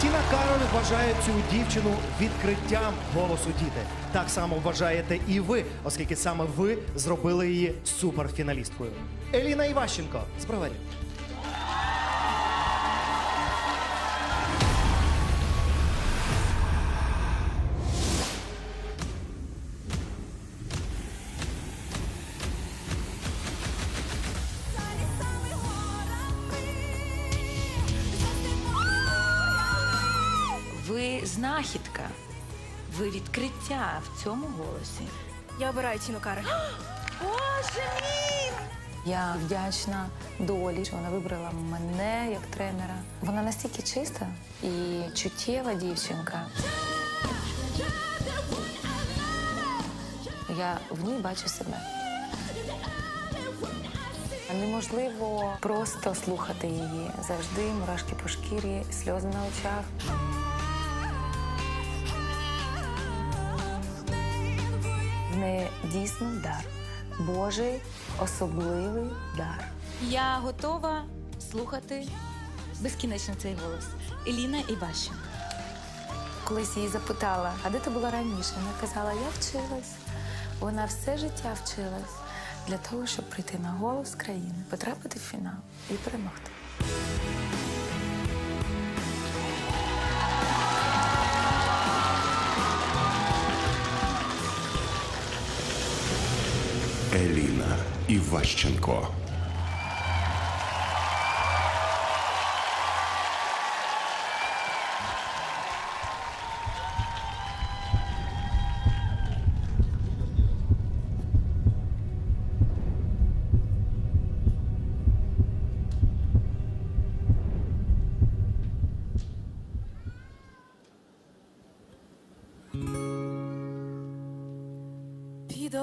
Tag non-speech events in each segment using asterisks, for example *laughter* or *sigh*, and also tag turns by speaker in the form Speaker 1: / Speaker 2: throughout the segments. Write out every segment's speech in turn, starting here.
Speaker 1: Тіна Кароль вважає цю дівчину відкриттям голосу діти. Так само вважаєте і ви, оскільки саме ви зробили її суперфіналісткою. Еліна Іващенко з броварів.
Speaker 2: Знахідка, ви відкриття в цьому голосі.
Speaker 3: Я обираю Тіну Кароль. *gasps*
Speaker 2: Боже мій!
Speaker 4: Я вдячна долі, що вона вибрала мене як тренера. Вона настільки чиста і чуттєва дівчинка. Я в ній бачу себе. Неможливо просто слухати її. Завжди мурашки по шкірі, сльози на очах. Дійсно дар. Божий особливий дар.
Speaker 2: Я готова слухати безкінечно цей голос. Еліна Іващенко.
Speaker 4: Колись її запитала, а де ти була раніше? Вона казала, я вчилась. Вона все життя вчилась для того, щоб прийти на голос країни, потрапити в фінал і перемогти.
Speaker 5: Еліна Іващенко.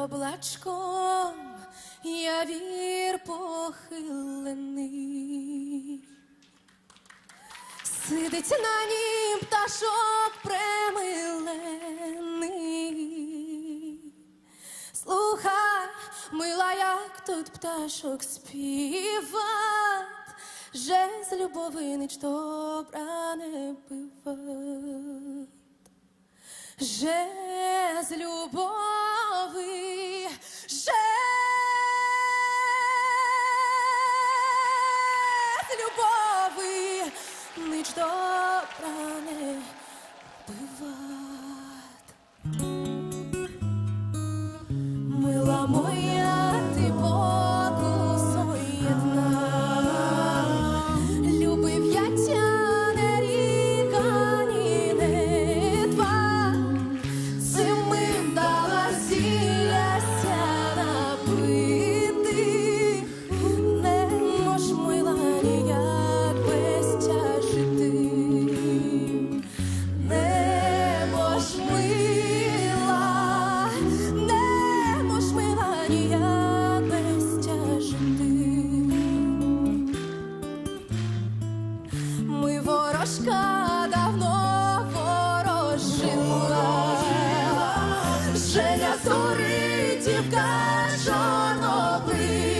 Speaker 3: Облачком я вір похилений. Сидить на нім пташок премилений. Слухай, мила, як тут пташок співат, же з любови ніч добра не бивать. Же з любови, же з любови, нич добра не бивать. Суритівка чорноблива,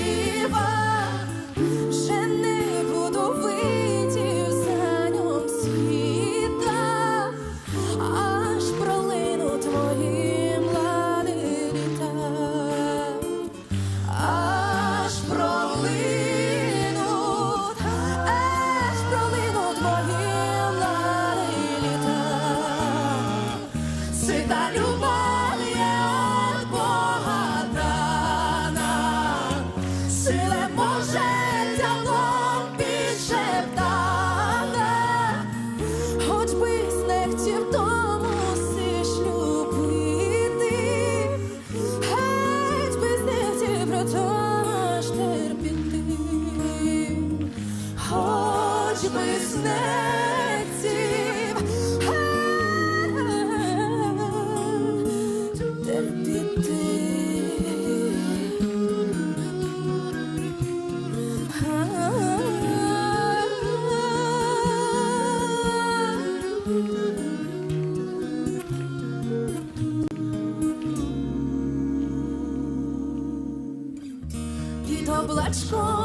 Speaker 3: Під облачком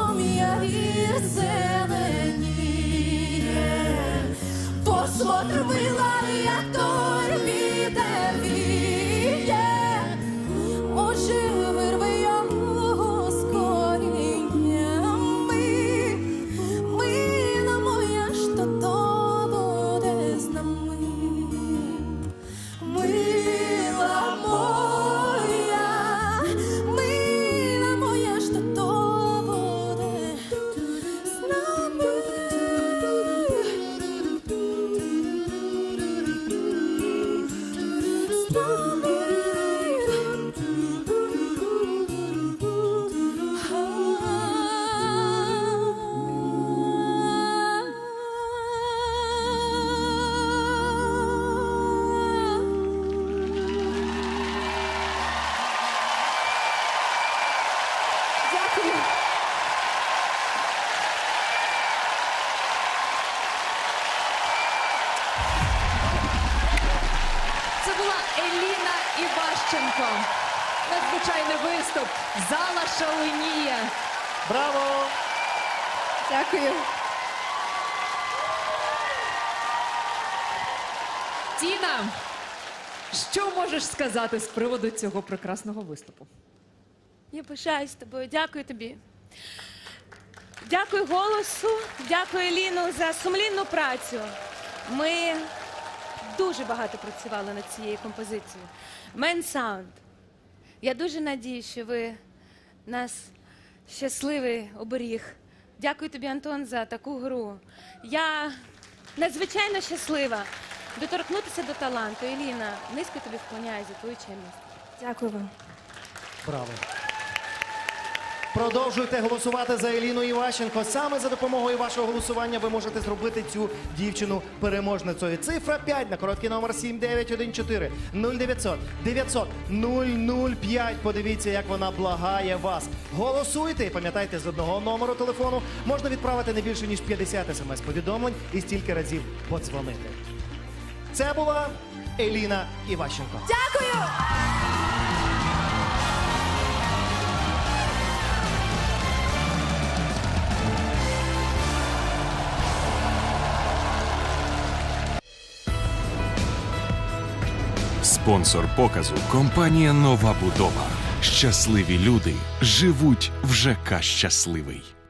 Speaker 6: була Еліна Іващенко. Надзвичайний виступ. Зала шаленіє.
Speaker 1: Браво!
Speaker 6: Дякую. Тіна, що можеш сказати з приводу цього прекрасного виступу?
Speaker 7: Я пишаюсь тобою. Дякую тобі. Дякую голосу, дякую Еліну за сумлінну працю. Ми дуже багато працювали над цією композицією. Мен Sound. Я дуже надію, що ви нас щасливий оберіг. Дякую тобі, Антон, за таку гру. Я надзвичайно щаслива доторкнутися до таланту. Еліна, низько тобі вклоняю за твою чемність. Дякую вам.
Speaker 1: Браво! Продовжуйте голосувати за Еліну Іващенко. Саме за допомогою вашого голосування ви можете зробити цю дівчину переможницею. Цифра 5 на короткий номер 7914 0900 900 005. Подивіться, як вона благає вас. Голосуйте і пам'ятайте, з одного номеру телефону можна відправити не більше ніж 50 смс-повідомлень і стільки разів подзвонити. Це була Еліна Іващенко.
Speaker 3: Дякую!
Speaker 5: Спонсор показу компанія Нова Будова. Щасливі люди живуть в ЖК Щасливий.